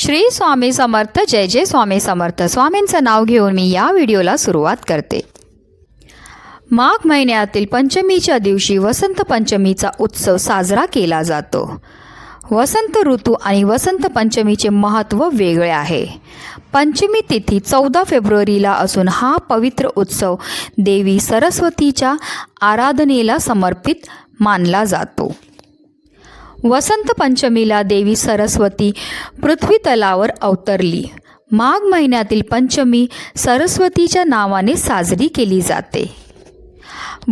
श्री स्वामी समर्थ जय जय स्वामी समर्थ. स्वामींचं नाव घेऊन मी या व्हिडिओला सुरुवात करते. माघ महिन्यातील पंचमीच्या दिवशी वसंत पंचमीचा उत्सव साजरा केला जातो. वसंत ऋतू आणि वसंत पंचमीचे महत्त्व वेगळे आहे. पंचमी तिथी चौदा फेब्रुवारीला असून हा पवित्र उत्सव देवी सरस्वतीच्या आराधनेला समर्पित मानला जातो. वसंत पंचमीला देवी सरस्वती पृथ्वीतलावर अवतरली. माघ महिन्यातील पंचमी सरस्वतीच्या नावाने साजरी केली जाते.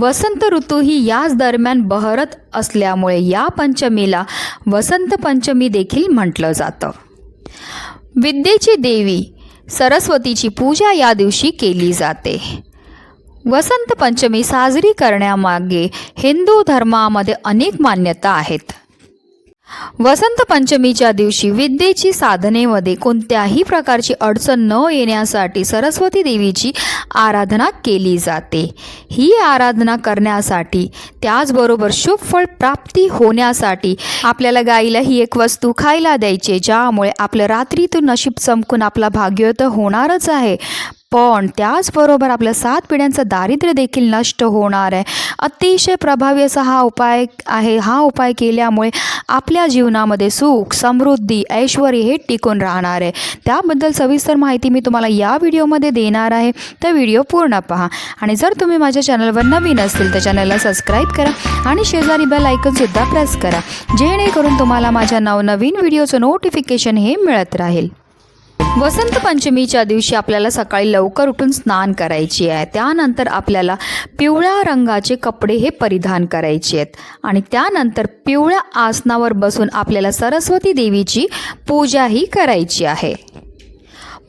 वसंत ऋतू ही याच दरम्यान बहरत असल्यामुळे या पंचमीला वसंत पंचमी देखील म्हटलं जातं. विद्येची देवी सरस्वतीची पूजा या दिवशी केली जाते. वसंत पंचमी साजरी करण्यामागे हिंदू धर्मामध्ये अनेक मान्यता आहेत. वसंत पंचमीच्या दिवशी विद्येची साधनेमध्ये कोणत्याही प्रकारची अडचण न येण्यासाठी सरस्वती देवीची आराधना केली जाते. ही आराधना करण्यासाठी त्याचबरोबर शुभ फळ प्राप्ती होण्यासाठी आपल्याला गाईला ही एक वस्तू खायला द्यायची ज्यामुळे आपलं रात्रीतून नशीब चमकून आपला भाग्य तर होणारच आहे. पण त्याचबरोबर आपल्या सात पिढ्यांचं दारिद्र्य देखील नष्ट होणार आहे. अतिशय प्रभावी असा हा उपाय आहे. हा उपाय केल्यामुळे आपल्या जीवनामध्ये सुख समृद्धी ऐश्वर हे टिकून राहणार आहे. त्याबद्दल सविस्तर माहिती मी तुम्हाला या व्हिडिओमध्ये देणार आहे. तर व्हिडिओ पूर्ण पहा. आणि जर तुम्ही माझ्या चॅनलवर नवीन असतील तर चॅनलला सबस्क्राईब करा आणि शेजारी बेल आयकनसुद्धा प्रेस करा. जेणेकरून तुम्हाला माझ्या नवनवीन व्हिडिओचं नोटिफिकेशन हे मिळत राहील. वसंत पंचमीच्या दिवशी आपल्याला सकाळी लवकर उठून स्नान करायची आहे. त्यानंतर आपल्याला पिवळ्या रंगाचे कपडे हे परिधान करायचे आहेत. आणि त्यानंतर पिवळ्या आसनावर बसून आपल्याला सरस्वती देवीची पूजाही करायची आहे.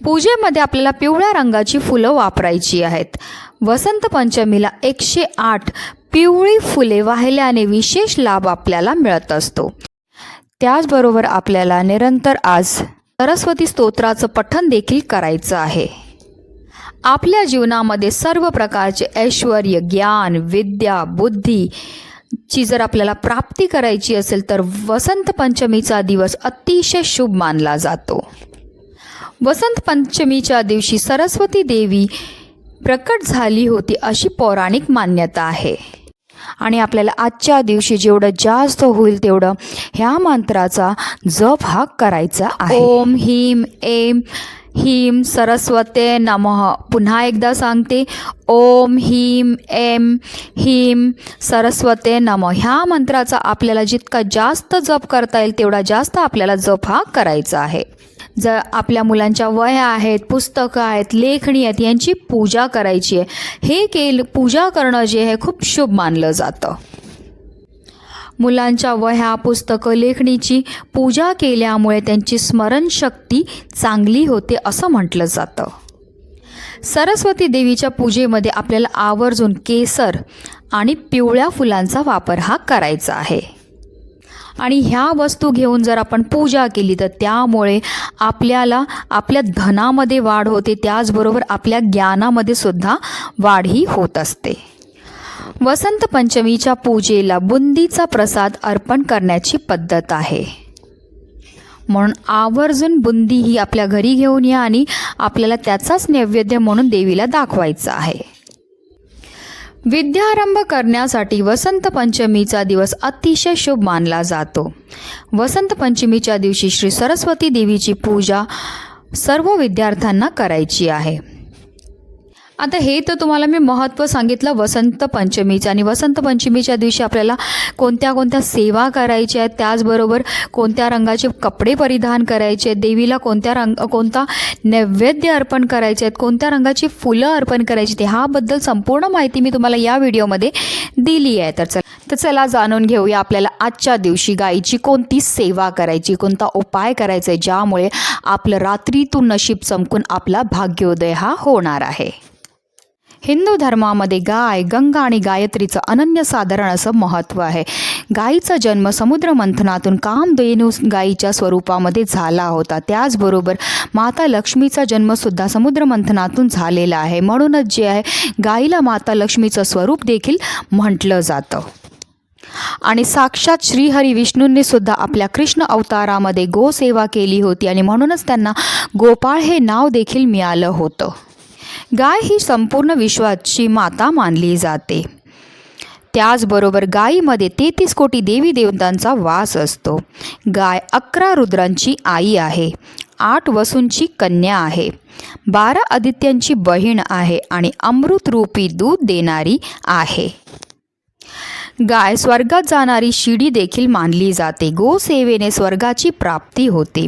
पूजेमध्ये आपल्याला पिवळ्या रंगाची फुलं वापरायची आहेत. वसंत पंचमीला एकशे आठ पिवळी फुले वाहिल्याने विशेष लाभ आपल्याला मिळत असतो. त्याचबरोबर आपल्याला निरंतर आज सरस्वती स्तोत्राचं पठण देखील करायचं आहे. आपल्या जीवनामध्ये सर्व प्रकारचे ऐश्वर ज्ञान विद्या बुद्धी ची जर आपल्याला प्राप्ती करायची असेल तर वसंत पंचमीचा दिवस अतिशय शुभ मानला जातो. वसंत पंचमीच्या दिवशी सरस्वती देवी प्रकट झाली होती अशी पौराणिक मान्यता आहे. आणि आपल्याला आजच्या दिवशी जेवढं जास्त होईल तेवढं ह्या मंत्राचा जप हा करायचा आहे. ओम ह्रीम एम ह्रीम सरस्वते नमः. पुन्हा एकदा सांगते. ओम ह्रीम एम ह्रीम सरस्वते नमः. ह्या मंत्राचा आपल्याला जितका जास्त जप करता येईल तेवढा जास्त आपल्याला जप हा करायचा आहे. जर आपल्या मुलांच्या वह्या आहेत पुस्तकं आहेत लेखणी आहेत यांची पूजा करायची आहे. हे केल पूजा करणं जे आहे खूप शुभ मानलं जातं. मुलांच्या वह्या पुस्तकं लेखणीची पूजा केल्यामुळे त्यांची स्मरणशक्ती चांगली होते असं म्हटलं जातं. सरस्वती देवीच्या पूजेमध्ये आपल्याला आवर्जून केसर आणि पिवळ्या फुलांचा वापर हा करायचा आहे. आणि ह्या वस्तू घेऊन जर आपण पूजा केली तर त्यामुळे आपल्याला आपल्या धनामध्ये वाढ होते त्याचबरोबर आपल्या ज्ञानामध्ये सुद्धा वाढही होत असते. वसंत पंचमीच्या पूजेला बुंदीचा प्रसाद अर्पण करण्याची पद्धत आहे. म्हणून आवर्जून बुंदी ही आपल्या घरी घेऊन या आणि आपल्याला त्याचाच नैवेद्य म्हणून देवीला दाखवायचा आहे. विद्यारंभ करण्यासाठी वसंत पंचमीचा दिवस अतिशय शुभ मानला जातो. वसंत पंचमीच्या दिवशी श्री सरस्वती देवीची पूजा सर्व विद्यार्थ्यांना करायची आहे. आता हे तर तुम्हाला मी महत्त्व सांगितलं वसंत पंचमीचं. आणि वसंत पंचमीच्या दिवशी आपल्याला कोणत्या कोणत्या सेवा करायच्या आहेत त्याचबरोबर कोणत्या रंगाचे कपडे परिधान करायचे आहेत देवीला कोणत्या रंग कोणता नैवेद्य अर्पण करायचे आहेत कोणत्या रंगाची फुलं अर्पण करायची ते ह्याबद्दल संपूर्ण माहिती मी तुम्हाला या व्हिडिओमध्ये दिली आहे. तर चला तर चला जाणून घेऊया आपल्याला आजच्या दिवशी गायीची कोणती सेवा करायची कोणता उपाय करायचा आहे ज्यामुळे आपलं रात्रीतून नशीब चमकून आपला भाग्योदय हा होणार आहे. हिंदू धर्मामध्ये गाय गंगा आणि गायत्रीचं अनन्यसाधारण असं महत्त्व आहे. गायीचा जन्म समुद्र मंथनातून कामधेनू गायीच्या स्वरूपामध्ये झाला होता. त्याचबरोबर माता लक्ष्मीचा जन्मसुद्धा समुद्र मंथनातून झालेला आहे. म्हणूनच जे आहे गायीला माता लक्ष्मीचं स्वरूप देखील म्हटलं जातं. आणि साक्षात श्रीहरी विष्णूंनी सुद्धा आपल्या कृष्ण अवतारामध्ये गोसेवा केली होती आणि म्हणूनच त्यांना गोपाळ हे नाव देखील मिळालं होतं. गाय ही संपूर्ण विश्वाची माता मानली जाते. त्याचबरोबर गायीमध्ये तेहतीस कोटी देवी देवतांचा वास असतो. गाय अकरा रुद्रांची आई आहे. आठ वसूंची कन्या आहे. बारा आदित्यांची बहीण आहे आणि अमृतरूपी दूध देणारी आहे. गाय स्वर्गात जाणारी शिडी देखील मानली जाते. गोसेवेने स्वर्गाची प्राप्ती होते.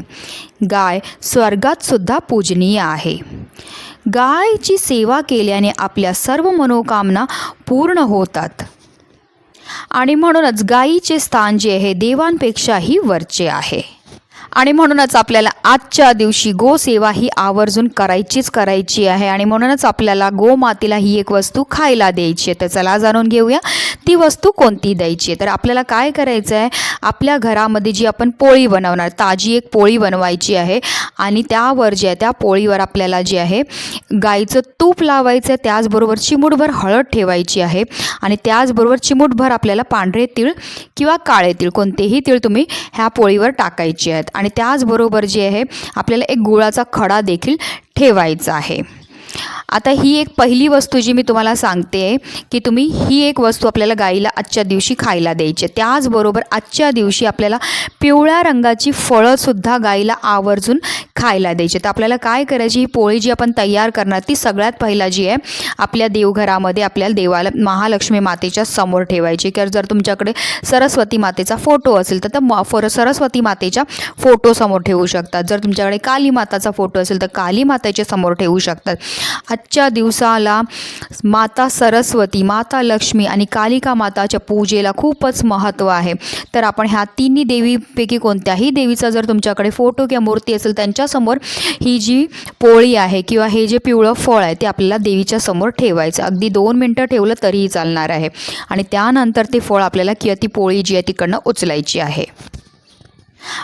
गाय स्वर्गात सुद्धा पूजनीय आहे. गायची सेवा केल्याने आपल्या सर्व मनोकामना पूर्ण होतात. आणि म्हणूनच गायीचे स्थान जे आहे देवांपेक्षाही वरचे आहे. आणि म्हणूनच आपल्याला आजच्या दिवशी गोसेवा ही आवर्जून करायचीच करायची आहे. आणि म्हणूनच आपल्याला गोमातेला ही एक वस्तू खायला द्यायची आहे. तर चला जाणून घेऊया ती वस्तू कोणती द्यायची आहे? तर आपल्याला काय करायचं आहे? आपल्या घरामध्ये जी आपण पोळी बनवणार ताजी एक पोळी बनवायची आहे आणि त्यावर जे आहे त्या पोळीवर आपल्याला जे आहे गाईचं तूप लावायचं आहे. त्याचबरोबर चिमूटभर हळद ठेवायची आहे. आणि त्याचबरोबर चिमूटभर आपल्याला पांढरे तीळ किंवा काळे तीळ कोणतेही तीळ तुम्ही ह्या पोळीवर टाकायचे आहेत. आणि त्याचबरोबर जे आहे आपल्याला एक गुळाचा खडा देखील ठेवायचा आहे. आता ही एक पहिली वस्तू जी मी तुम्हाला सांगते की तुम्ही ही एक वस्तू आपल्याला गाईला आजच्या दिवशी खायला द्यायची त्याचबरोबर आजच्या दिवशी आपल्याला पिवळ्या रंगाची फळंसुद्धा गाईला आवर्जून खायला द्यायची तर आपल्याला काय करायची ही पोळी जी आपण तयार करणार ती सगळ्यात पहिला जी आहे आपल्या देवघरामध्ये आपल्याला देवाला महालक्ष्मी मातेच्या समोर ठेवायची किंवा जर तुमच्याकडे सरस्वती मातेचा फोटो असेल तर म फर सरस्वती मातेच्या फोटोसमोर ठेवू शकतात. जर तुमच्याकडे काली माताचा फोटो असेल तर काली मातेच्या समोर ठेवू शकतात. आजच्या दिवसाला माता सरस्वती माता लक्ष्मी आणि कालिका माताच्या पूजेला खूपच महत्त्व आहे. तर आपण ह्या तिन्ही देवीपैकी कोणत्याही देवीचा जर तुमच्याकडे फोटो किंवा मूर्ती असेल त्यांच्यासमोर ही जी पोळी आहे किंवा हे जे पिवळं फळ आहे ते आपल्याला देवीच्या समोर ठेवायचं. अगदी दोन मिनटं ठेवलं तरीही चालणार आहे. आणि त्यानंतर ते फळ आपल्याला किंवा ती पोळी जी आहे तिकडनं उचलायची आहे.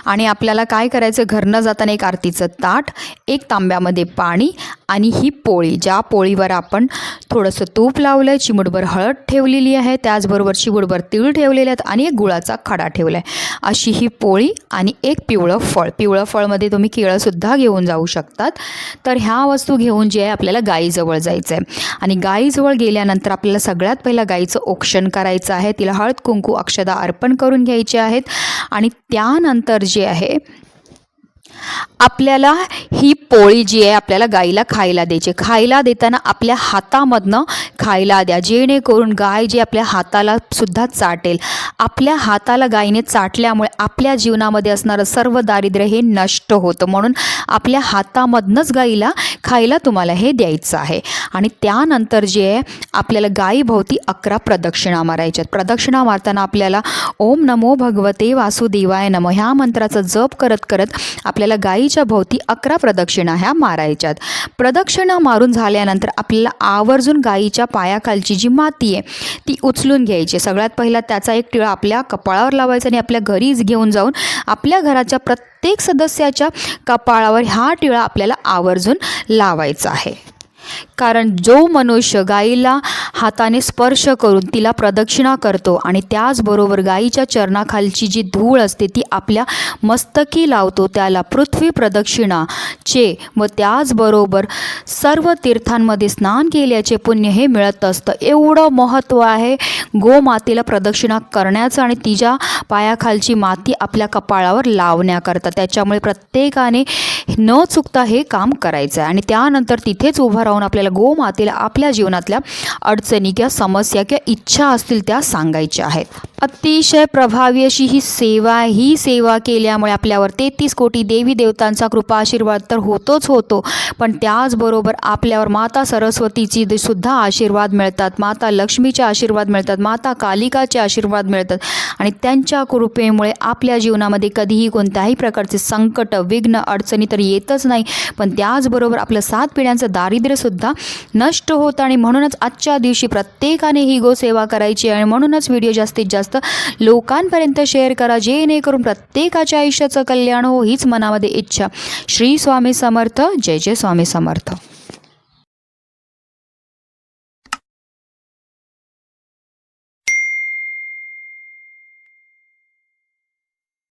आणि आपल्याला काय करायचं? घरनं जाताना एक आरतीचं ताट एक तांब्यामध्ये पाणी आणि ही पोळी. ज्या पोळीवर आपण थोडंसं तूप लावलं आहे चिमुटभर हळद ठेवलेली आहे त्याचबरोबर चिमुटभर तीळ ठेवलेले आहेत आणि एक गुळाचा खडा ठेवला आहे अशी ही पोळी आणि एक पिवळं फळ. पिवळं फळमध्ये तुम्ही केळंसुद्धा घेऊन जाऊ शकतात. तर ह्या वस्तू घेऊन जे आहे आपल्याला गाईजवळ जायचं आहे आणि गाईजवळ गेल्यानंतर आपल्याला सगळ्यात पहिलं गाईचं औक्षण करायचं आहे. तिला हळद कुंकू अक्षदा अर्पण करून घ्यायचे आहेत. आणि त्यानंतर दर्जे आहे. आपल्याला ही पोळी जी आहे आपल्याला गाईला खायला द्यायची खायला देताना आपल्या हातामधनं खायला द्या. जेणेकरून गाय जी आपल्या हाताला सुद्धा चाटेल. आपल्या हाताला गायीने चाटल्यामुळे आपल्या जीवनामध्ये असणारं सर्व दारिद्र्य हे नष्ट होतं. म्हणून आपल्या हातामधनंच गाईला खायला तुम्हाला हे द्यायचं आहे. आणि त्यानंतर जे आहे आपल्याला गायीभोवती अकरा प्रदक्षिणा मारायच्यात प्रदक्षिणा मारताना आपल्याला ओम नमो भगवते वासुदेवाय नम. ह्या मंत्राचा जप करत करत आपल्या आपल्याला गायीच्या भोवती अकरा प्रदक्षिणा ह्या मारायच्यात. प्रदक्षिणा मारून झाल्यानंतर आपल्याला आवर्जून गायीच्या पायाखालची जी माती आहे ती उचलून घ्यायची. सगळ्यात पहिला त्याचा एक टिळा आपल्या कपाळावर लावायचा आणि आपल्या घरीच घेऊन जाऊन आपल्या घराच्या प्रत्येक सदस्याच्या कपाळावर हा टिळा आपल्याला आवर्जून लावायचा आहे. कारण जो मनुष्य गाईला हाताने स्पर्श करून तिला प्रदक्षिणा करतो आणि त्याचबरोबर गाईच्या चरणाखालची जी धूळ असते ती आपल्या मस्तकी लावतो त्याला पृथ्वी प्रदक्षिणाचे व त्याचबरोबर सर्व तीर्थांमध्ये स्नान केल्याचे पुण्य हे मिळत असतं. एवढं महत्त्व आहे गोमातेला प्रदक्षिणा करण्याचं आणि तिच्या पायाखालची माती आपल्या कपाळावर लावण्याकरता. त्याच्यामुळे प्रत्येकाने न चुकता हे काम करायचं आहे. आणि त्यानंतर तिथेच उभं राहून आपल्याला गोमातेला आपल्या जीवनातल्या अडचणी किंवा समस्या किंवा इच्छा असतील त्या सांगायच्या आहेत. अतिशय प्रभावी अशी ही सेवा ही सेवा केल्यामुळे आपल्यावर तेहतीस कोटी देवी देवतांचा कृपा आशीर्वाद तर होतोच होतो. पण त्याचबरोबर आपल्यावर माता सरस्वतीची सुद्धा आशीर्वाद मिळतात. माता लक्ष्मीचे आशीर्वाद मिळतात. माता कालिकाचे आशीर्वाद मिळतात. आणि त्यांच्या कृपेमुळे आपल्या जीवनामध्ये कधीही कोणत्याही प्रकारचे संकट विघ्न अडचणी तर येतच नाही. पण त्याचबरोबर आपलं सात पिढ्यांचं सुद्धा नष्ट होतं आणि म्हणूनच आजच्या दिवशी प्रत्येकाने ही गोसेवा करायची आणि म्हणूनच व्हिडिओ जास्तीत जास्त लोकांपर्यंत शेअर करा. जेणेकरून प्रत्येकाच्या आयुष्याचं कल्याण हो हीच मनामध्ये इच्छा. श्री स्वामी समर्थ. जय जय स्वामी समर्थ.